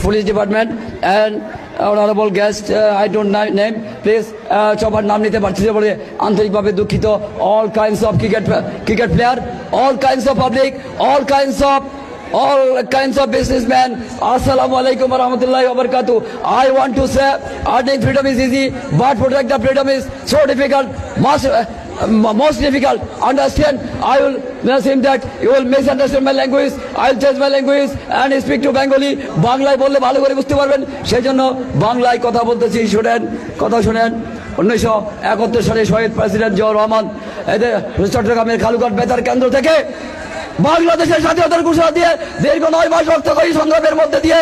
police department and uh, I don't na- name please uh, সবার নাম নিতে পারছি বলে আন্তরিকভাবে দুঃখিত all kinds of cricket cricket player all kinds of public all kinds of all kinds of businessmen assalamu alaikum wa rahmatullahi wa barakatuh i want to say earning freedom is easy but protect the freedom is so difficult most uh, most difficult, understand, i will assume that, you will misunderstand my language, i will change my language, and speak to bengali বাংলায় বললে ভালো করে বুঝতে পারবেন সেই জন্য বাংলায় কথা বলতেছি, শুনেন, কথা শুনেন। উনিশশো একাত্তর সালে শহীদ প্রেসিডেন্ট জিয়াউর রহমান, এদের চট্টগ্রামের খালুঘাট বেতার কেন্দ্র থেকে বাংলাদেশের স্বাধীনতার ঘোষণা দিয়ে দীর্ঘ নয় মাস রক্তকরী সংগ্রামের মধ্যে দিয়ে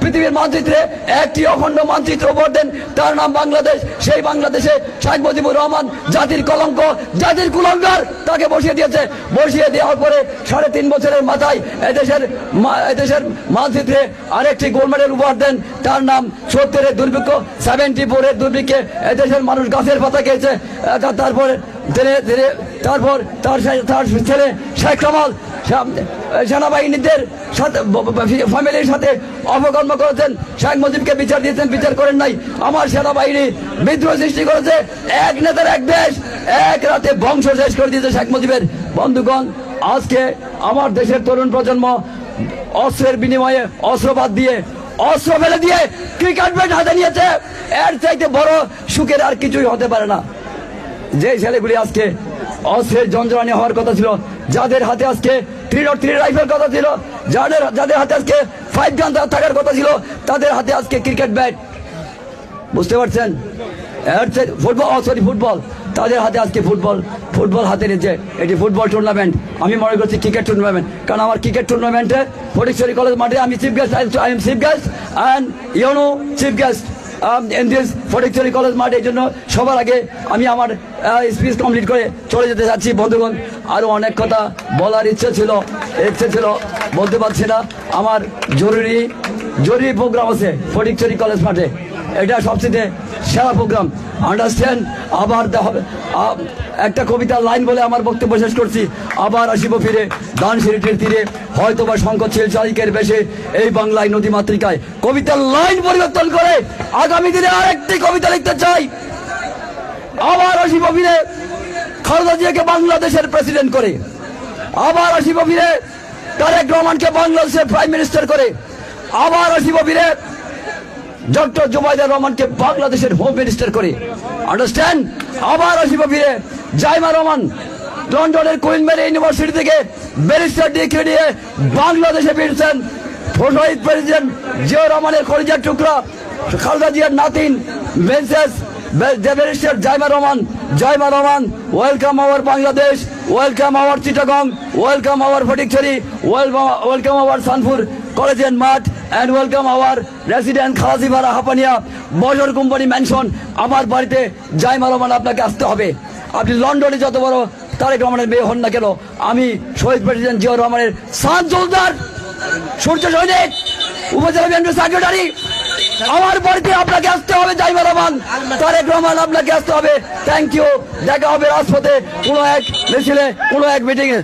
পৃথিবীর মানচিত্রে একটি অখণ্ড মানচিত্র দেন তার নাম বাংলাদেশ। সেই বাংলাদেশে শেখ মুজিবুর রহমান জাতির কলঙ্ক, জাতির কুলঙ্গার তাকে বসিয়ে দিয়েছে। বসিয়ে দেওয়ার পরে সাড়ে তিন বছরের মাথায় এদেশের এদেশের মানচিত্রে আরেকটি গোল্ড মেডেল উপহার দেন। তার নাম সত্তরের দুর্ভিক্ষ সেভেন্টি ফোরের দুর্ভিক্ষে এদেশের মানুষ গাছের পাতা খেয়েছে। তারপরে ধীরে ধীরে তারপর তার তার ছেলে শেখ কামাল সেনাবাহিনীদের সাথে ফ্যামিলির সাথে অপকর্ম করেছেন। শেখ মুজিবকে বিচার দিয়েছেন, বিচার করেন নাই। আমার সেনাবাহিনী বিদ্রোহ সৃষ্টি করেছে। এক নেতার এক দেশ এক রাতে বংশ শেষ করে দিয়েছে শেখ মুজিবের। বন্ধুগণ, আজকে আমার দেশের তরুণ প্রজন্ম অস্ত্রের বিনিময়ে অস্ত্রবাদ দিয়ে, অস্ত্র ফেলে দিয়ে ক্রিকেট ব্যাট হাতে নিয়েছে। এর চাইতে বড় সুখের আর কিছুই হতে পারে না। যে ছেলেগুলি আজকে অস্ত্রের যন্ত্রণা হওয়ার কথা ছিল। যাদের হাতে আজকে থ্রি নট থ্রি রাইফেল কথা ছিল, যাদের যাদের হাতে আজকে ফাইভ গান থাকার কথা ছিল, তাদের হাতে আজকে ক্রিকেট ব্যাট বুঝতে পারছেন? ফুটবল সরি ফুটবল তাদের হাতে আজকে ফুটবল ফুটবল হাতে নিচ্ছে এটি ফুটবল টুর্নামেন্ট আমি মনে করছি ক্রিকেট টুর্নামেন্ট কারণ আমার ক্রিকেট টুর্নামেন্টে ফটিকছড়ি কলেজ মাঠে আমি chief guest I am chief guest and you know chief guest in Fatikchhari college মাঠ এই জন্য সবার আগে আমি আমার স্পিচ কমপ্লিট করে চলে যেতে চাচ্ছি বন্ধুগণ আরও অনেক কথা বলার ইচ্ছে ছিল ইচ্ছে ছিল, বলতে পারছি না। আমার জরুরি জরুরি প্রোগ্রাম আছে ফটিকচুরি কলেজ মাঠে এটা সবচেয়ে সেরা প্রোগ্রাম আন্ডারস্ট্যান্ড আবার একটা কবিতার লাইন বলে আমার বক্তব্য শেষ করছি। আবার আসিব ফিরে দান সিরিটির তীরে। হয়তো বা শঙ্কর ছিল চারিকের বেশে এই বাংলায় নদী মাতৃকায়। কবিতার লাইন পরিবর্তন করে আগামী দিনে আরেকটি কবিতা লিখতে চাই। আবার আসিব ফিরে খালেদা জিয়াকে বাংলাদেশের প্রেসিডেন্ট করে। আবার আসিব ফিরে তারেক রহমানকে বাংলাদেশের প্রাইম মিনিস্টার করে। আবার আসিব ফিরে ডক্টর জুবাইদুর রহমানকে বাংলাদেশের হোম মিনিস্টার করে। আন্ডারস্ট্যান্ড আবার আসিব ফিরে জাইমা রহমান, লন্ডনের কুইন মেরি ইউনিভার্সিটি থেকে ব্যারিস্টার ডিগ্রি নিয়ে বাংলাদেশে ফিরছেন। শহীদ প্রেসিডেন্ট জিয়া রহমানের কলিজার টুকরা। খালেদা জিয়ার নাতিন menses barrister Zaima Rahman Zaima Rahman welcome our Bangladesh welcome our Chittagong welcome our Fatikchhari welcome our Sanpur college and মাঠ and welcome our resident Khalasipara Hapania বজর company mansion আমার বাড়িতে জাইমা রহমান আপনাকে আসতে হবে। আপনি লন্ডনে যত বড় তারেক রহমানের মেয়ে হন না কেন, আমি শহীদ প্রেসিডেন্ট জিয়া রহমানের সাত জোলদার, সূর্য সৈনিক, উপজেলা বিএনপি সেক্রেটারি আমার বাড়িতে আপনাকে আসতে হবে জাইমা রহমান তারেক রহমান আপনাকে আসতে হবে। থ্যাংক ইউ দেখা হবে রাজপথে। কোনো এক মিছিলে, কোনো এক মিটিংয়ে